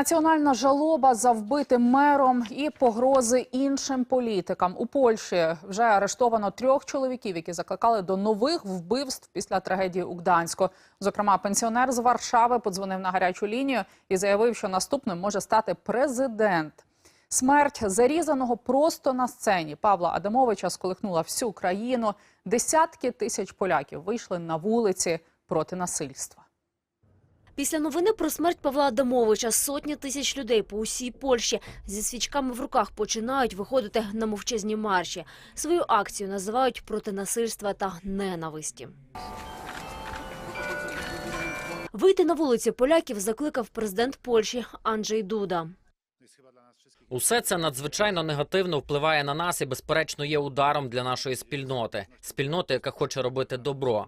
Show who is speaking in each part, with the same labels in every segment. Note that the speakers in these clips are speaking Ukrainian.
Speaker 1: Національна жалоба за вбитим мером і погрози іншим політикам. У Польщі вже арештовано трьох чоловіків, які закликали до нових вбивств після трагедії у Гданську. Зокрема, пенсіонер з Варшави подзвонив на гарячу лінію і заявив, що наступним може стати президент. Смерть зарізаного просто на сцені Павла Адамовича сколихнула всю країну. Десятки тисяч поляків вийшли на вулиці проти насильства.
Speaker 2: Після новини про смерть Павла Адамовича сотні тисяч людей по усій Польщі зі свічками в руках починають виходити на мовчазні марші. Свою акцію називають проти насильства та ненависті. Вийти на вулиці поляків закликав президент Польщі Анджей Дуда.
Speaker 3: Усе це надзвичайно негативно впливає на нас і, безперечно, є ударом для нашої спільноти, спільноти, яка хоче робити добро.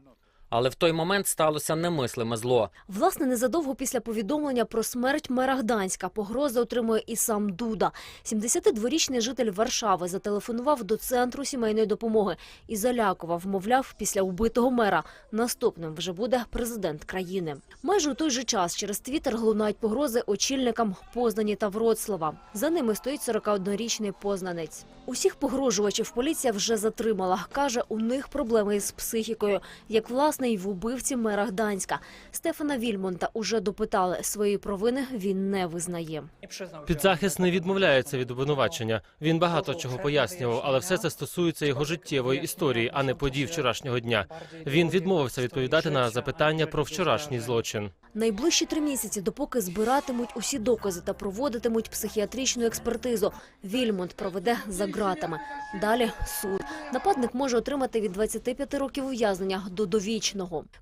Speaker 3: Але в той момент сталося немислиме зло.
Speaker 2: Власне, незадовго після повідомлення про смерть мера Гданська погрози отримує і сам Дуда. 72-річний житель Варшави зателефонував до центру сімейної допомоги і залякував, мовляв, після вбитого мера наступним вже буде президент країни. Майже у той же час через твіттер лунають погрози очільникам Познані та Вроцлава. За ними стоїть 41-річний познанець. Усіх погрожувачів поліція вже затримала. Каже, у них проблеми із психікою, як власне й в убивці мера Гданська. Стефана Вільмонта уже допитали. Свої провини він не визнає.
Speaker 4: Підзахист не відмовляється від обвинувачення. Він багато чого пояснював, але все це стосується його життєвої історії, а не подій вчорашнього дня. Він відмовився відповідати на запитання про вчорашній злочин.
Speaker 2: Найближчі три місяці, допоки збиратимуть усі докази та проводитимуть психіатричну експертизу. Вільмонт проведе за ґратами. Далі суд. Нападник може отримати від 25 років ув'язнення до довічного.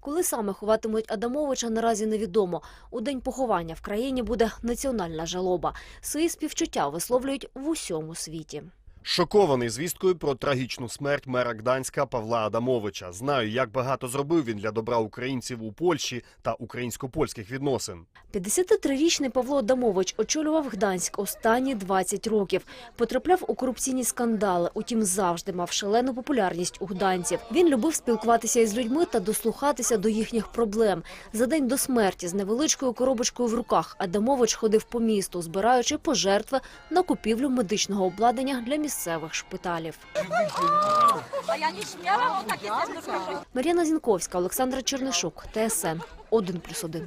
Speaker 2: Коли саме ховатимуть Адамовича, наразі невідомо. У день поховання в країні буде національна жалоба. Свої співчуття висловлюють в усьому світі.
Speaker 5: Шокований звісткою про трагічну смерть мера Гданська Павла Адамовича. Знаю, як багато зробив він для добра українців у Польщі та українсько-польських відносин.
Speaker 2: 53-річний Павло Адамович очолював Гданськ останні 20 років. Потрапляв у корупційні скандали, утім завжди мав шалену популярність у гданців. Він любив спілкуватися із людьми та дослухатися до їхніх проблем. За день до смерті з невеличкою коробочкою в руках Адамович ходив по місту, збираючи пожертви на купівлю медичного обладнання для місцевих шпиталів. Мар'яна Зінковська, Олександра Чернишук, ТСН 1+,1.